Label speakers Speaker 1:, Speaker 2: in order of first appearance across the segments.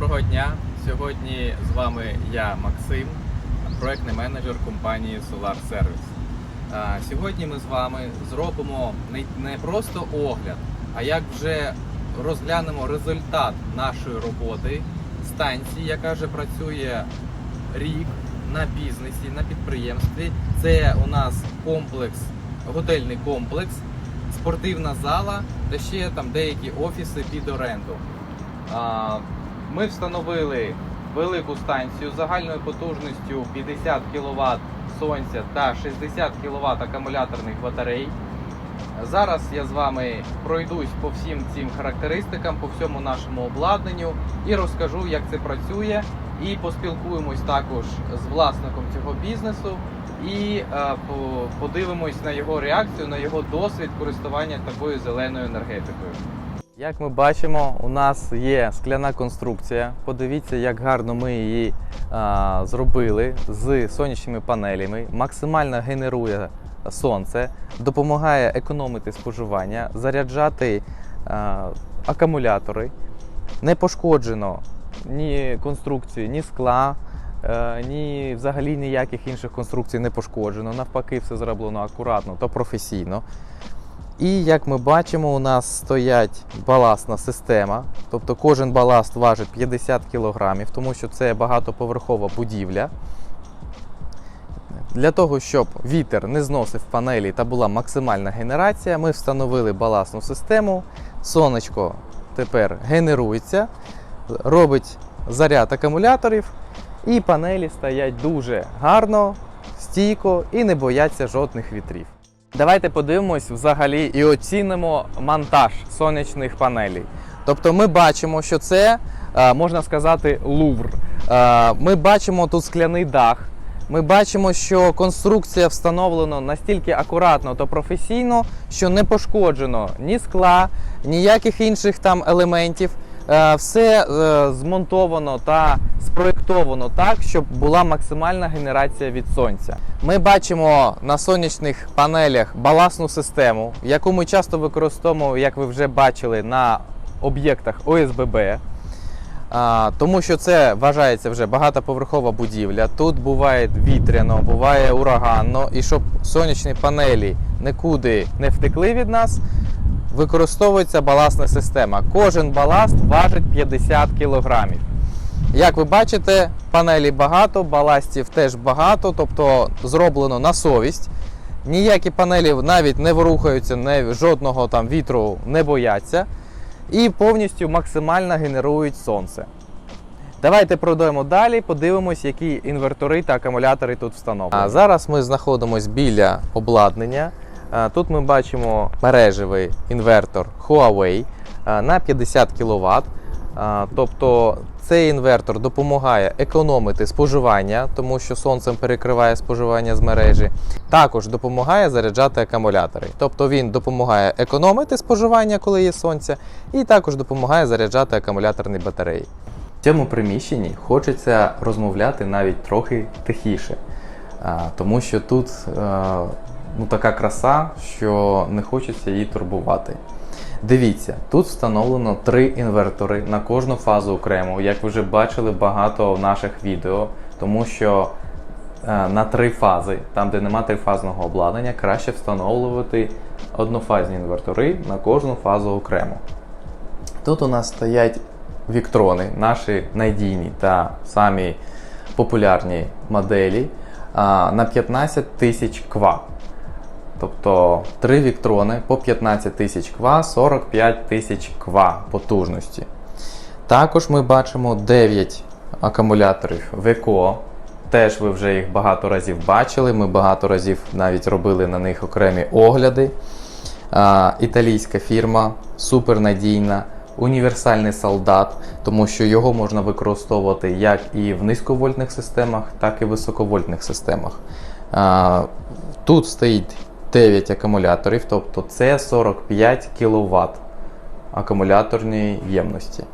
Speaker 1: Доброго дня! Сьогодні з вами я, Максим, проектний менеджер компанії Solar Service. Сьогодні ми з вами зробимо не просто огляд, а як вже розглянемо результат нашої роботи станції, яка вже працює рік на бізнесі, на підприємстві. Це у нас комплекс, готельний комплекс, спортивна зала та ще там деякі офіси під оренду. Ми встановили велику станцію загальною потужністю 50 кВт сонця та 60 кВт акумуляторних батарей. Зараз я з вами пройдусь по всім цим характеристикам, по всьому нашому обладнанню і розкажу, як це працює. І поспілкуємось також з власником цього бізнесу і е, подивимось на його реакцію, на його досвід користування такою зеленою енергетикою. Як ми бачимо, у нас є скляна конструкція. Подивіться, як гарно ми її а, зробили з сонячними панелями. Максимально генерує сонце, допомагає економити споживання, заряджати а, акумулятори. Не пошкоджено ні конструкції, ні скла, е, ні взагалі ніяких інших конструкцій не пошкоджено. Навпаки, все зроблено акуратно та професійно. І як ми бачимо, у нас стоять баласна система, тобто кожен баласт важить 50 кг, тому що це багатоповерхова будівля. Для того, щоб вітер не зносив панелі та була максимальна генерація, ми встановили баласну систему. Сонечко тепер генерується, робить заряд акумуляторів, і панелі стоять дуже гарно, стійко і не бояться жодних вітрів. Давайте подивимось взагалі і оцінимо монтаж сонячних панелей. Тобто ми бачимо, що це, е, можна сказати, лувр. Е, Ми бачимо тут скляний дах. Ми бачимо, що конструкція встановлена настільки акуратно та професійно, що не пошкоджено ні скла, ніяких інших там елементів. Е, Все е, змонтовано та спроєктовано так, щоб була максимальна генерація від сонця. Ми бачимо на сонячних панелях баласну систему, яку ми часто використовуємо, як ви вже бачили, на об'єктах ОСББ. А, тому що це вважається вже багатоповерхова будівля. Тут буває вітряно, буває ураганно, і щоб сонячні панелі нікуди не втекли від нас, використовується баласна система. Кожен баласт важить 50 кілограмів. Як ви бачите, панелі багато, баластів теж багато, тобто зроблено на совість. Ніякі панелі навіть не ворухаються, не, жодного там вітру не бояться. І повністю максимально генерують сонце. Давайте пройдемо далі, подивимось, які інвертори та акумулятори тут встановлені. А зараз ми знаходимося біля обладнання. А, Тут ми бачимо мережевий інвертор Huawei на 50 кВт. Тобто цей інвертор допомагає економити споживання, тому що сонцем перекриває споживання з мережі. Також допомагає заряджати акумулятори. Тобто він допомагає економити споживання, коли є сонце, і також допомагає заряджати акумуляторні батареї. В цьому приміщенні хочеться розмовляти навіть трохи тихіше, тому що тут е, ну, така краса, що не хочеться її турбувати. Дивіться, тут встановлено три інвертори на кожну фазу окремо, як ви вже бачили багато в наших відео, тому що е, на три фази, там де нема трифазного обладнання, краще встановлювати однофазні інвертори на кожну фазу окремо. Тут у нас стоять віктрони, наші надійні та самі популярні моделі на 15 тисяч ква. Тобто 3 віктрони по 15 тисяч ква, 45 тисяч ква потужності. Також ми бачимо 9 акумуляторів ВЕКО. Теж ви вже їх багато разів бачили. Ми багато разів навіть робили на них окремі огляди. А, італійська фірма, супернадійна, універсальний солдат, тому що його можна використовувати як і в низьковольтних системах, так і в високовольтних системах. А, тут стоїть 9 акумуляторів, тобто це 45 кВт акумуляторної ємності.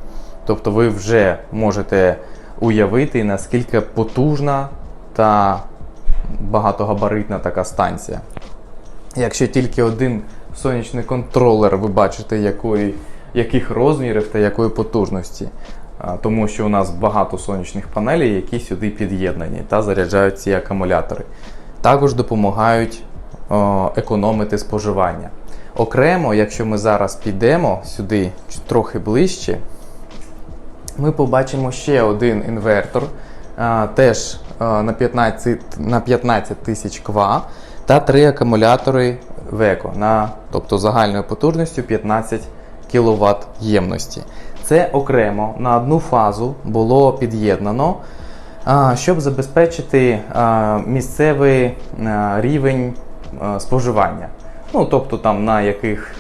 Speaker 1: Тобто ви вже можете уявити, наскільки потужна та багатогабаритна така станція. Якщо тільки один сонячний контролер, ви бачите, якої, яких розмірів та якої потужності. тому що у нас багато сонячних панелей, які сюди під'єднані та заряджають ці акумулятори. Також допомагають економити споживання. Окремо, якщо ми зараз підемо сюди трохи ближче, ми побачимо ще один інвертор, теж на 15 на 15 тисяч кВт та три акумулятори ВЕКО, на, тобто загальною потужністю 15 кВт ємності. Це окремо на одну фазу було під'єднано, щоб забезпечити місцевий рівень споживання. Ну, тобто там на яких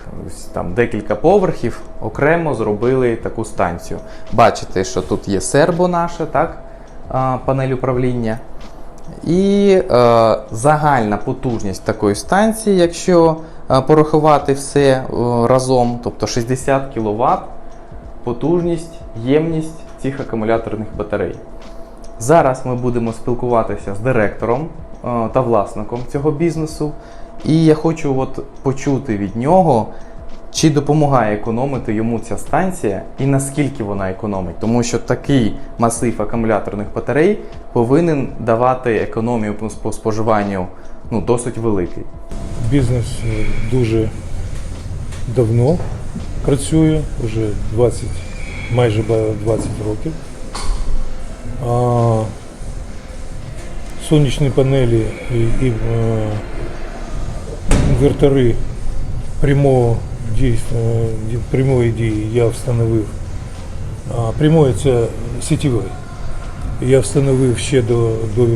Speaker 1: там декілька поверхів окремо зробили таку станцію. Бачите, що тут є сербо наша, так, панель управління. І е, загальна потужність такої станції, якщо е, порахувати все е, разом, тобто 60 кВт потужність, ємність цих акумуляторних батарей. Зараз ми будемо спілкуватися з директором е, та власником цього бізнесу. І я хочу от почути від нього, чи допомагає економити йому ця станція і наскільки вона економить. Тому що такий масив акумуляторних батарей повинен давати економію по- по споживанню ну, досить великий.
Speaker 2: Бізнес е, дуже давно працює, вже 20, майже ба- 20 років. Сонячні панелі і, е, інвертори прямого дійсно, ді- прямої дії я встановив. Прямої це сітєвий. Я встановив ще до, до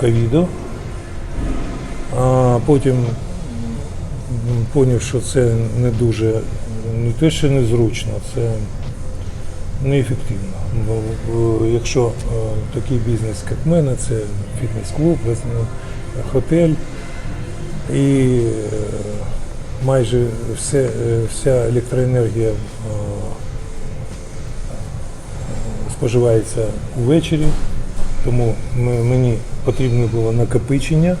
Speaker 2: ковіду. А потім зрозумів, що це не дуже, не те, що незручно, це неефективно. Бо Якщо е, такий бізнес, як в мене, це фітнес-клуб, готель і е, майже все, е, вся електроенергія е, споживається увечері, тому мені потрібно було накопичення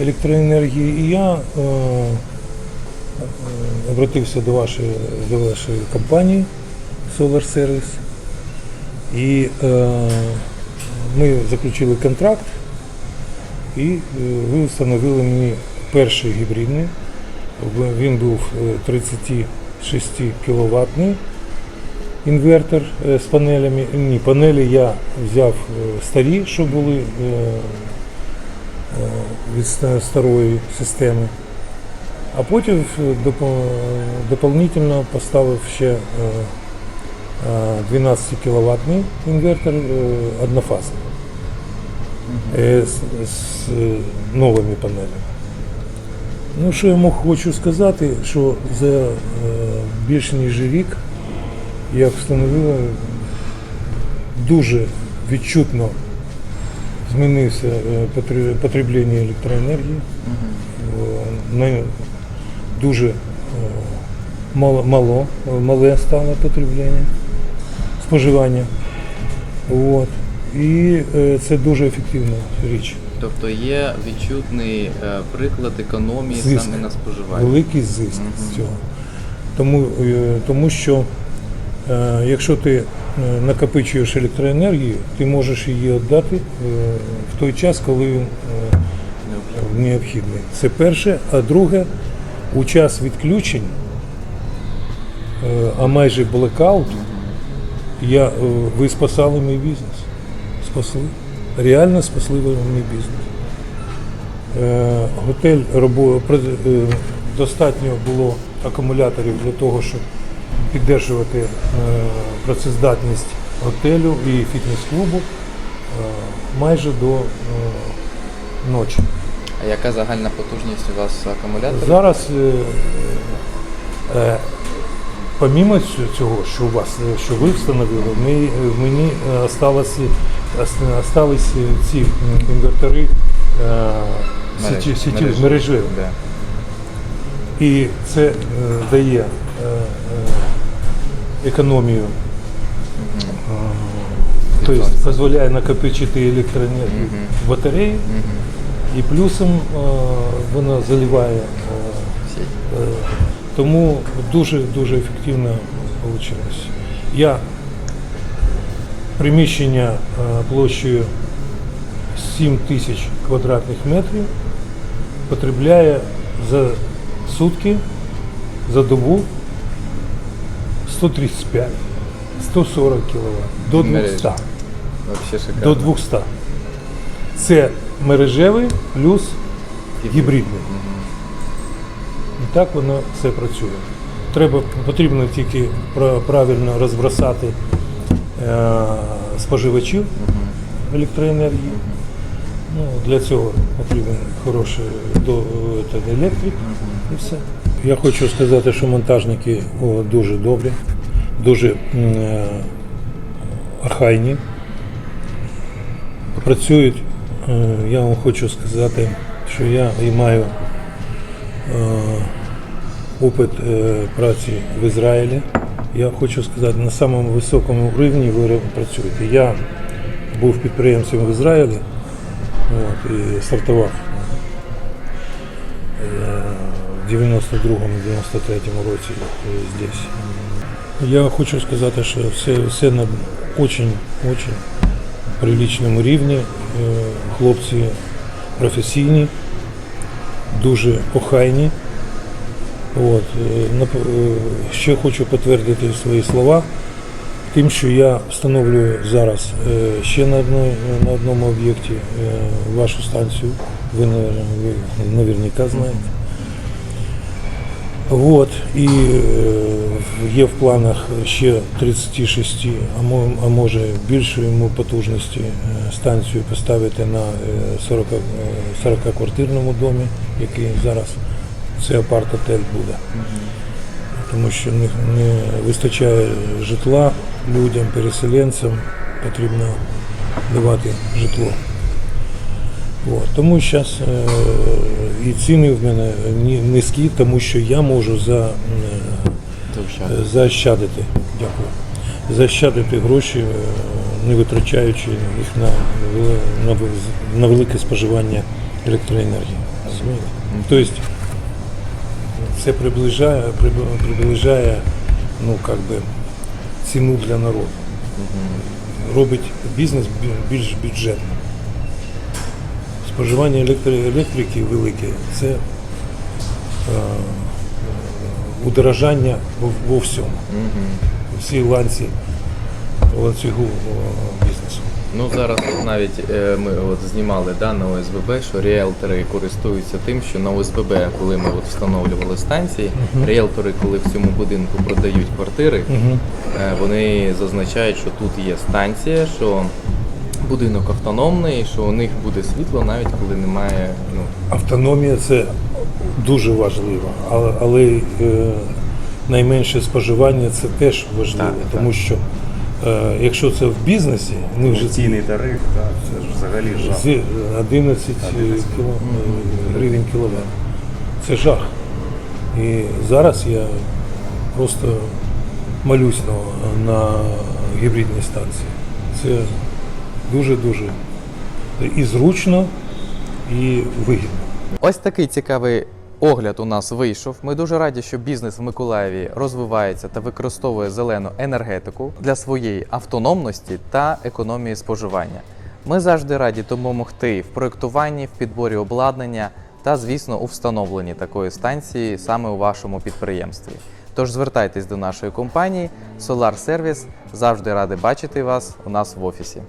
Speaker 2: електроенергії, і я обратився до вашої, до вашої компанії Solar Service. І е, ми заключили контракт, і е, ви встановили мені перший гібридний. Він був е, 36 кВт інвертор е, з панелями. Ні, панелі я взяв е, старі, що були е, е, від старої системи. А потім е, допо- дополнительно поставив ще е, е, 12 кВт інвертор е, однофазний е, з, з е, новими панелями. Ну, що я мог хочу сказати, що за е, більше ніж рік я встановила дуже відчутно змінився е, потре- потреблення електроенергії. Е, на- Дуже е, мало, мало, е, мале стало потреблення, споживання. От. І е, це дуже ефективна річ.
Speaker 1: Тобто є відчутний е, приклад економії
Speaker 2: Звісно.
Speaker 1: саме на споживанні.
Speaker 2: великий зиск з цього. Тому, е, тому що якщо ти накопичуєш електроенергію, ти можеш її віддати в той час, коли він необхідний. Це перше. А друге, у час відключень, а майже блекаут, я, е, ви спасали мій бізнес. Спасли. Реально спасли ви мій бізнес. Е, Готель робо- е, достатньо було акумуляторів для того, щоб підтримувати е, працездатність готелю і фітнес-клубу е, майже до е, ночі.
Speaker 1: А яка загальна потужність у вас акумулятора?
Speaker 2: Зараз, е, е, помімо ць- цього, що у вас, е, що ви встановили, ми, е, мені е, осталося, остались ці інвертори сіті, сіті, мережеві.
Speaker 1: Да.
Speaker 2: І це дає економію, тобто дозволяє накопичити електроенергію в батареї, і плюсом вона заливає. Тому дуже дуже ефективно вийшло. Я приміщення е, площею 7 тисяч квадратних метрів потребляє за сутки, за добу 135, 140 кВт, до 200.
Speaker 1: Мережа. Вообще шикарно.
Speaker 2: До 200. Це мережевий плюс гібридний. Так воно все працює. Треба, потрібно тільки правильно розбросати е, споживачів електроенергії. Ну, для цього потрібен хороший до, е, електрик і все. Я хочу сказати, що монтажники дуже добрі, дуже е, охайні. Працюють, е, я вам хочу сказати, що я і маю е, опит е, праці в Ізраїлі. Я хочу сказати, на самому високому рівні ви працюєте. Я був підприємцем в Ізраїлі от, і стартував е, в 92-му, 93-му році здесь. Я хочу сказати, що все, все на очень, очень приличному рівні. Е, Хлопці професійні, дуже охайні. От, е, нап- е, ще хочу підтвердити свої слова тим, що я встановлюю зараз е, ще на, на одному об'єкті е, вашу станцію. Ви, ви наверняка знаєте. От, і є в планах ще 36, а, може більшої потужності станцію поставити на е, 40, е, 40 квартирному домі, який зараз це апарт-отель буде. Тому що не, не вистачає житла людям, переселенцям, потрібно давати житло. От. Тому зараз е, і ціни в мене низькі, тому що я можу за, е, заощадити, дякую, заощадити гроші, е, не витрачаючи їх на, на, на велике споживання електроенергії. Тобто це приближає, приб- приближає ну, как би, ціну для народу. Робить бізнес більш бюджетним. Споживання електрики велике це е, удорожання во, во всьому, всій ланці ланцюгу.
Speaker 1: Ну зараз навіть е, ми от знімали да, на ОСББ, що ріелтори користуються тим, що на ОСББ, коли ми от встановлювали станції, ріелтори, коли в цьому будинку продають квартири,
Speaker 2: Угу.
Speaker 1: е, вони зазначають, що тут є станція, що будинок автономний, що у них буде світло навіть коли немає. Ну
Speaker 2: Автономія це дуже важливо, але, але е, найменше споживання це теж важливо,
Speaker 3: Так,
Speaker 2: тому що якщо це в бізнесі, не в житті,
Speaker 3: тариф, так, це ж взагалі жах.
Speaker 2: з 11 кіло, е, гривень кіловат. Це жах. І зараз я просто молюсь на, на гібридній станції. Це дуже-дуже і зручно, і вигідно.
Speaker 1: Ось такий цікавий огляд у нас вийшов. Ми дуже раді, що бізнес в Миколаєві розвивається та використовує зелену енергетику для своєї автономності та економії споживання. Ми завжди раді допомогти в проєктуванні, в підборі обладнання та, звісно, у встановленні такої станції саме у вашому підприємстві. Тож звертайтесь до нашої компанії Solar Service. Завжди ради бачити вас у нас в офісі.